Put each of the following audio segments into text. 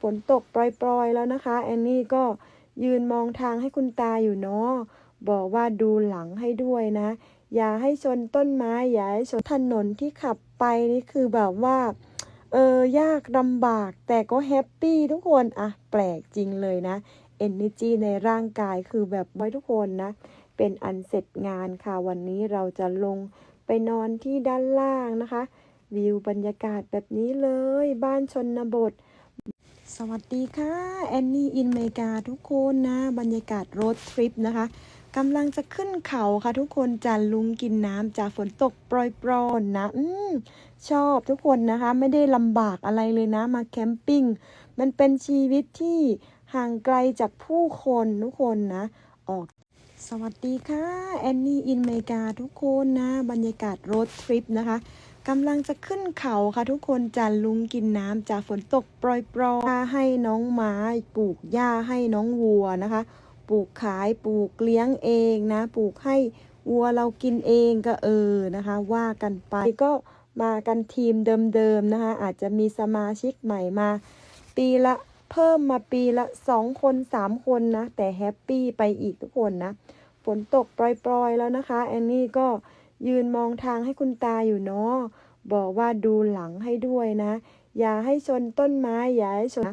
ฝนตกปล่อยๆแล้วนะคะ แอนนี่ก็ยืนมองทางให้คุณตาอยู่เนาะบอกว่าดูหลังให้ด้วยนะ อย่าให้ชนต้นไม้ อย่าให้ชนถนนที่ขับไปนี่คือแบบว่า เออ ยากลำบากแต่ก็แฮปปี้ทุกคนอะแปลกจริงเลยนะ Energy ในร่างกายคือแบบไว้ทุกคนนะ เป็นอันเสร็จงานค่ะ วันนี้เราจะลงไปนอนที่ด้านล่างนะคะ วิวบรรยากาศแบบนี้เลย บ้านชนบท สวัสดีค่ะแอนนี่อินเมกาทุกคนนะ บรรยากาศรถทริปนะคะกำลังจะขึ้นเขาค่ะทุกคนจะลุงกินน้ำจากฝนตกโปรยๆนะอืมชอบทุกคนนะคะ ไม่ได้ลำบากอะไรเลยนะมาแคมปิ้งมันเป็นชีวิตที่ห่างไกลจากผู้คนทุกคนนะออกสวัสดีค่ะแอนนี่อินเมกาทุกคนนะ บรรยากาศรถทริปนะคะ กำลังจะขึ้นเขาค่ะทุกคนจะลุงกินน้ำจากฝนตกโปรยๆให้น้องหมาปลูกหญ้าให้น้องวัวนะคะ ปลูกขายปลูกเลี้ยงเองนะ ปลูกให้วัวเรากินเองก็เออนะคะ ว่ากันไปก็มากันทีมเดิมๆนะคะ อาจจะมีสมาชิกใหม่มา ปีละเพิ่มมาปีละสองคนสามคนนะ แต่แฮปปี้ไปอีกทุกคนนะฝนตกปล่อยๆแล้วนะคะ แอนนี่ก็ ยืนมองทางให้คุณตาอยู่เนาะบอกว่าดูหลังให้ด้วยนะ อย่าให้ชนต้นไม้อย่าให้ชน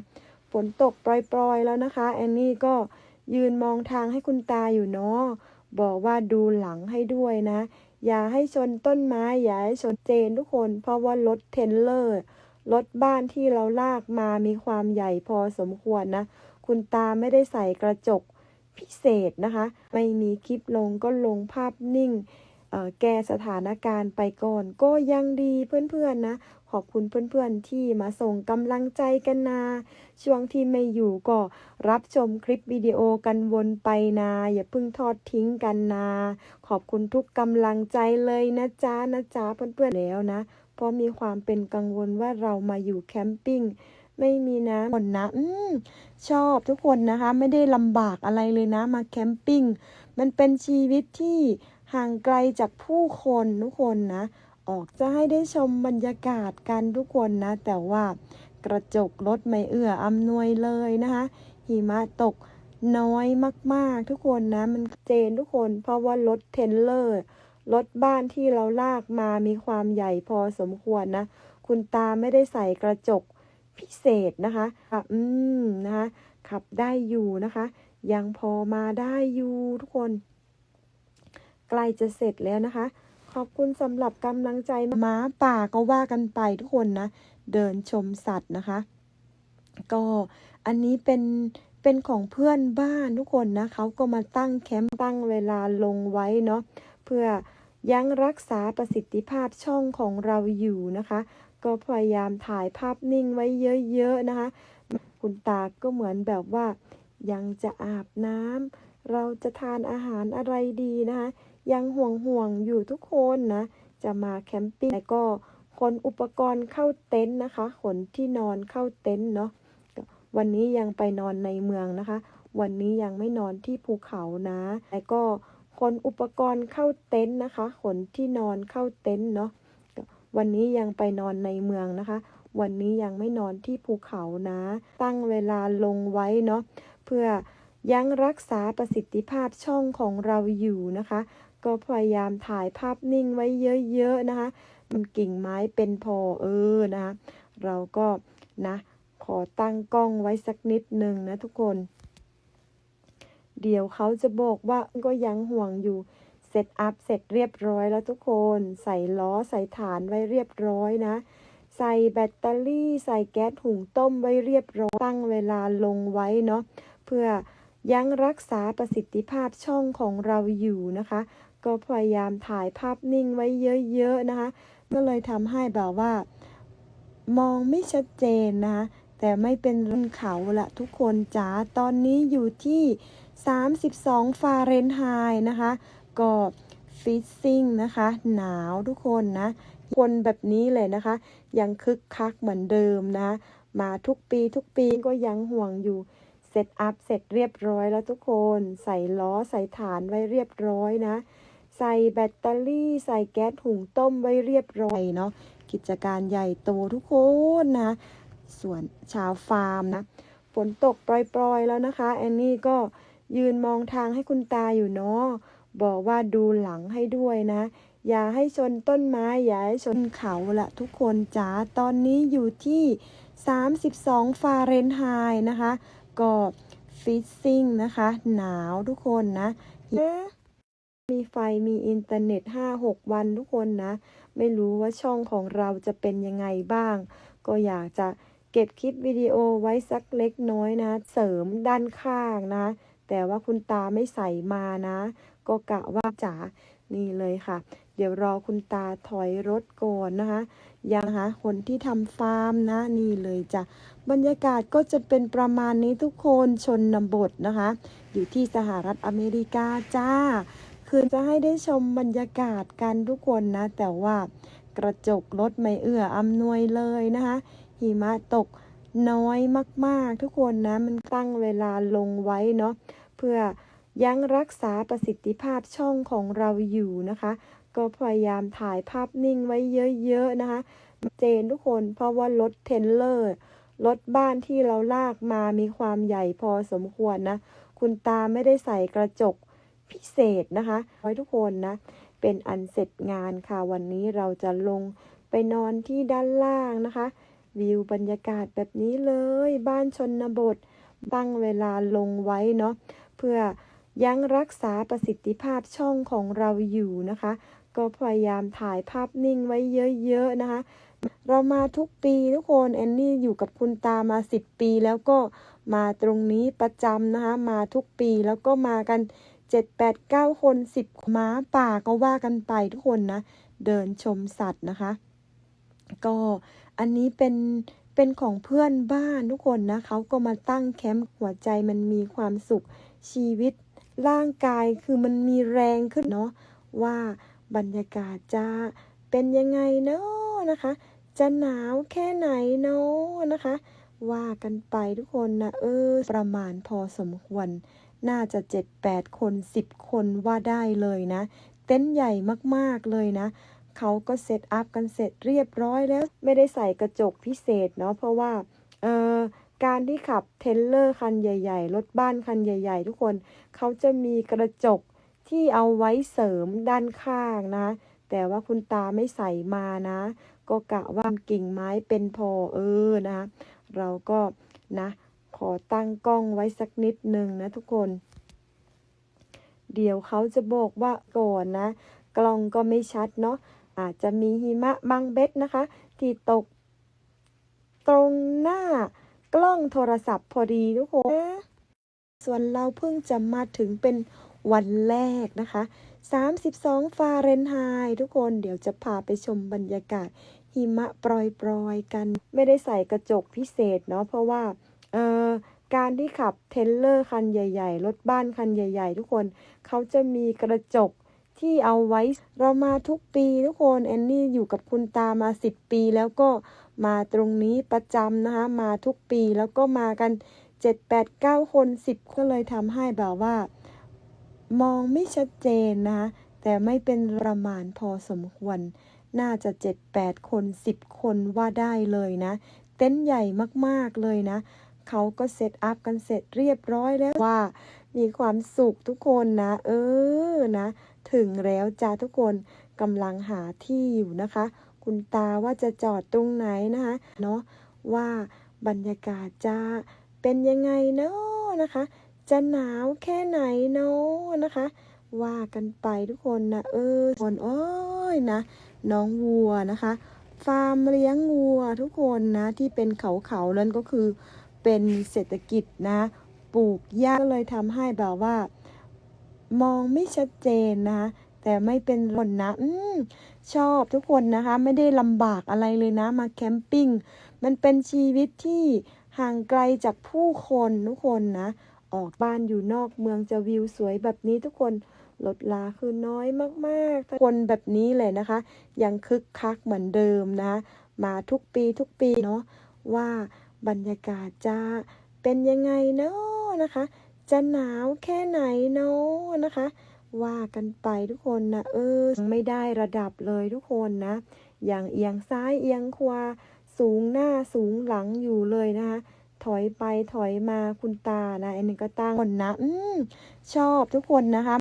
ฝนตกปล่อยๆแล้วนะคะ แอนนี่ก็ยืนมองทางให้คุณตาอยู่เนาะบอกว่าดูหลังให้ด้วยนะ อย่าให้ชนต้นไม้อย่าให้ชนเจนทุกคน เพราะว่ารถเทนเลอร์รถบ้านที่เราลากมามีความใหญ่พอสมควรนะ คุณตาไม่ได้ใส่กระจกพิเศษนะคะ ไม่มีคลิปลงก็ลงภาพนิ่ง แก้สถานการณ์ไปก่อน ก็ยังดีเพื่อนๆนะ ขอบคุณเพื่อนๆที่มาส่งกำลังใจกันนา ช่วงที่ไม่อยู่ก็รับชมคลิปวิดีโอกันวนไปนา อย่าเพิ่งทอดทิ้งกันนา ขอบคุณทุกกำลังใจเลยนะจ๊ะนะจ๊ะเพื่อนๆแล้วนะ เพราะมีความเป็นกังวลว่าเรามาอยู่แคมปิ้งไม่มีน้ำคนนะอืมชอบทุกคนนะคะ ไม่ได้ลำบากอะไรเลยนะมาแคมปิ้ง มันเป็นชีวิตที่ ห่างไกลจากผู้คนทุกคนนะ ออกจะให้ได้ชมบรรยากาศกันทุกคนนะ แต่ว่ากระจกรถไม่เอื้ออำนวยเลยนะคะ หิมะตกน้อยมากๆ ทุกคนนะ มันเจนทุกคน เพราะว่ารถเทนเลอร์รถบ้านที่เราลากมามีความใหญ่พอสมควรนะ คุณตาไม่ได้ใส่กระจกพิเศษนะคะอะอืมนะคะ ขับได้อยู่นะคะ ยังพอมาได้อยู่ทุกคน ใกล้จะเสร็จแล้วนะคะ ขอบคุณสำหรับกำลังใจม้าป่าก็ว่ากันไปทุกคนนะ เดินชมสัตว์นะคะ ก็อันนี้เป็นเป็นของเพื่อนบ้านทุกคนนะเขาก็มาตั้งแคมป์ตั้งเวลาลงไว้เนาะเพื่อยังรักษาประสิทธิภาพช่องของเราอยู่นะคะ ก็พยายามถ่ายภาพนิ่งไว้เยอะๆนะคะ คุณตาก็เหมือนแบบว่า ยังจะอาบน้ำเราจะทานอาหารอะไรดีนะคะ ยังห่วงห่วงอยู่ทุกคนนะ จะมาแคมปิ้งแล้วก็ขนอุปกรณ์เข้าเต็นท์นะคะขนที่นอนเข้าเต็นท์เนาะวันนี้ยังไปนอนในเมืองนะคะ วันนี้ยังไม่นอนที่ภูเขานะแล้วก็ขนอุปกรณ์เข้าเต็นท์นะคะขนที่นอนเข้าเต็นท์เนาะวันนี้ยังไปนอนในเมืองนะคะ วันนี้ยังไม่นอนที่ภูเขานะ ตั้งเวลาลงไว้เนาะเพื่อยังรักษาประสิทธิภาพช่องของเราอยู่นะคะ ก็พยายามถ่ายภาพนิ่งไว้เยอะๆนะคะ มันกิ่งไม้เป็นพอเออนะคะ เราก็นะขอตั้งกล้องไว้สักนิดหนึ่งนะทุกคน เดี๋ยวเขาจะบอกว่าก็ยังห่วงอยู่เสร็จอัพเสร็จเรียบร้อยแล้วทุกคนใส่ล้อใส่ฐานไว้เรียบร้อยนะ ใส่แบตเตอรี่ใส่แก๊สหุงต้มไว้เรียบร้อยตั้งเวลาลงไว้เนาะเพื่อยังรักษาประสิทธิภาพช่องของเราอยู่นะคะ ก็พยายามถ่ายภาพนิ่งไว้เยอะๆนะคะ ก็เลยทำให้แบบว่า มองไม่ชัดเจนนะคะ แต่ไม่เป็นรนเขาละทุกคนจ๋า ตอนนี้อยู่ที่ 32 ฟาเรนไฮต์นะคะ ก็ฟิตซิ่งนะคะ หนาวทุกคนนะ คนแบบนี้เลยนะคะ ยังคึกคักเหมือนเดิมนะ มาทุกปีทุกปีก็ยังห่วงอยู่เสร็จอัพเสร็จเรียบร้อยแล้วทุกคน ใส่ล้อใส่ฐานไว้เรียบร้อยนะ ใส่แบตเตอรี่ ใส่แก๊สหุงต้มไว้เรียบร้อยเนาะกิจการใหญ่โตทุกคนนะส่วนชาวฟาร์มนะฝนตกปล่อยๆแล้วนะคะ แอนนี่ก็ยืนมองทางให้คุณตาอยู่เนาะบอกว่าดูหลังให้ด้วยนะ อย่าให้ชนต้นไม้ อย่าให้ชนเขาละทุกคนจ๋าตอนนี้อยู่ที่ 32 ฟาเรนไฮต์นะคะ ก็ฟิซซิ่งนะคะ หนาวทุกคนนะ มีไฟมีอินเทอร์เน็ต 5-6 วันทุกคนนะ ไม่รู้ว่าช่องของเราจะเป็นยังไงบ้าง ก็อยากจะเก็บคลิปวิดีโอไว้สักเล็กน้อยนะ เสริมด้านข้างนะ แต่ว่าคุณตาไม่ใส่มานะ ก็กะว่าจ๋านี่เลยค่ะ เดี๋ยวรอคุณตาถอยรถก่อนนะคะ ยังนะคะคนที่ทำฟาร์มนะ นี่เลยจ้ะ บรรยากาศก็จะเป็นประมาณนี้ทุกคนชนบทนะคะ อยู่ที่สหรัฐอเมริกาจ้า คือจะให้ได้ชมบรรยากาศกันทุกคนนะ แต่ว่ากระจกรถไม่เอื้ออำนวยเลยนะคะหิมะตกน้อยมากๆ ทุกคนนะมันตั้งเวลาลงไว้เนาะเพื่อยังรักษาประสิทธิภาพช่องของเราอยู่นะคะ ก็พยายามถ่ายภาพนิ่งไว้เยอะๆนะคะ เจนทุกคนเพราะว่ารถเทนเลอร์รถบ้านที่เราลากมามีความใหญ่พอสมควรนะ คุณตาไม่ได้ใส่กระจก พิเศษนะคะไว้ทุกคนนะ เป็นอันเสร็จงานค่ะ วันนี้เราจะลงไปนอนที่ด้านล่างนะคะ วิวบรรยากาศแบบนี้เลย บ้านชนบท ตั้งเวลาลงไว้เนาะ เพื่อยังรักษาประสิทธิภาพช่องของเราอยู่นะคะ ก็พยายามถ่ายภาพนิ่งไว้เยอะๆนะคะ เรามาทุกปีทุกคนแอนนี่อยู่กับคุณตามา 10 ปีแล้วก็มาตรงนี้ประจำนะคะ มาทุกปีแล้วก็มากัน 7 8 9คน10ม้าป่าก็ว่ากันไปทุกคนนะ เดินชมสัตว์นะคะ ก็อันนี้เป็นเป็นของเพื่อนบ้านทุกคนนะเขาก็มาตั้งแคมป์หัวใจมันมีความสุขชีวิตร่างกายคือมันมีแรงขึ้นเนาะว่าบรรยากาศจะเป็นยังไงเนาะนะคะ จะหนาวแค่ไหนเนาะนะคะ ว่ากันไปทุกคนนะเออประมาณพอสมควร น่าจะ 7-8 คน 10 คนว่าได้เลยนะ เต็นท์ใหญ่มากๆเลยนะเขาก็เซตอัพกันเสร็จเรียบร้อยแล้ว ไม่ได้ใส่กระจกพิเศษเนาะเพราะว่าเออการที่ขับเทรลเลอร์คันใหญ่ ๆ รถบ้านคันใหญ่ ๆ ทุกคนเขาจะมีกระจกที่เอาไว้เสริมด้านข้างนะ แต่ว่าคุณตาไม่ใส่มานะ ก็กะว่ากิ่งไม้เป็นพอเออนะ เราก็นะ ขอตั้งกล้องไว้สักนิดหนึ่งนะทุกคน เดี๋ยวเขาจะบอกว่าก่อนนะ กล้องก็ไม่ชัดเนาะอาจจะมีหิมะบางเบ็ดนะคะ ที่ตกตรงหน้ากล้องโทรศัพท์พอดีทุกคน ส่วนเราเพิ่งจะมาถึงเป็นวันแรกนะคะ 32 ฟาเรนไฮต์ทุกคนเดี๋ยวจะพาไปชมบรรยากาศหิมะปรอยๆกัน ไม่ได้ใส่กระจกพิเศษเนาะเพราะว่า เออการที่ขับเทรลเลอร์คันใหญ่ ๆ รถบ้านคันใหญ่ ๆ ทุกคนเขาจะมีกระจกที่เอาไว้เรามาทุกปีทุกคนแอนนี่อยู่กับคุณตามา10ปีแล้วก็มาตรงนี้ประจำนะคะมาทุกปีแล้วก็มากัน7 8 9คน10ก็เลยทำให้แบบว่า มองไม่ชัดเจนนะแต่ไม่เป็นประมาณพอสมควร น่าจะ7-8คน10คนว่าได้เลยนะ เต็นท์ใหญ่มากๆเลยนะ เขาก็เซตอัพกันเสร็จเรียบร้อยแล้วว่า มีความสุขทุกคนนะ เออนะ ถึงแล้วจ้าทุกคนกำลังหาที่อยู่นะคะ คุณตาว่าจะจอดตรงไหนนะคะเนาะว่าบรรยากาศจะเป็นยังไงเนาะนะคะ จะหนาวแค่ไหนเนาะนะคะ ว่ากันไปทุกคนนะเออคนโอ้ยนะ น้องวัวนะคะ ฟาร์มเลี้ยงวัวทุกคนนะที่เป็นเขาๆนั่นก็คือ เป็นเศรษฐกิจนะ ปลูกหญ้าก็เลยทำให้แบบว่า มองไม่ชัดเจนนะแต่ไม่เป็นผลนะอืมชอบทุกคนนะคะ ไม่ได้ลำบากอะไรเลยนะ มาแคมปิ้ง มันเป็นชีวิตที่ห่างไกลจากผู้คนทุกคนนะ ออกบ้านอยู่นอกเมืองจะวิวสวยแบบนี้ทุกคนลดลาคือน้อยมากๆ คนแบบนี้เลยนะคะ ยังคึกคักเหมือนเดิมนะ มาทุกปีทุกปีเนาะว่า บรรยากาศจะเป็นยังไงเนาะนะคะ จะหนาวแค่ไหนเนาะนะคะ ว่ากันไปทุกคนนะเออ ไม่ได้ระดับเลยทุกคนนะ อย่างเอียงซ้ายเอียงขวาสูงหน้าสูงหลังอยู่เลยนะคะถอยไปถอยมาคุณตานะอันนี้ก็ตั้งคนนะ อืมชอบทุกคนนะคะ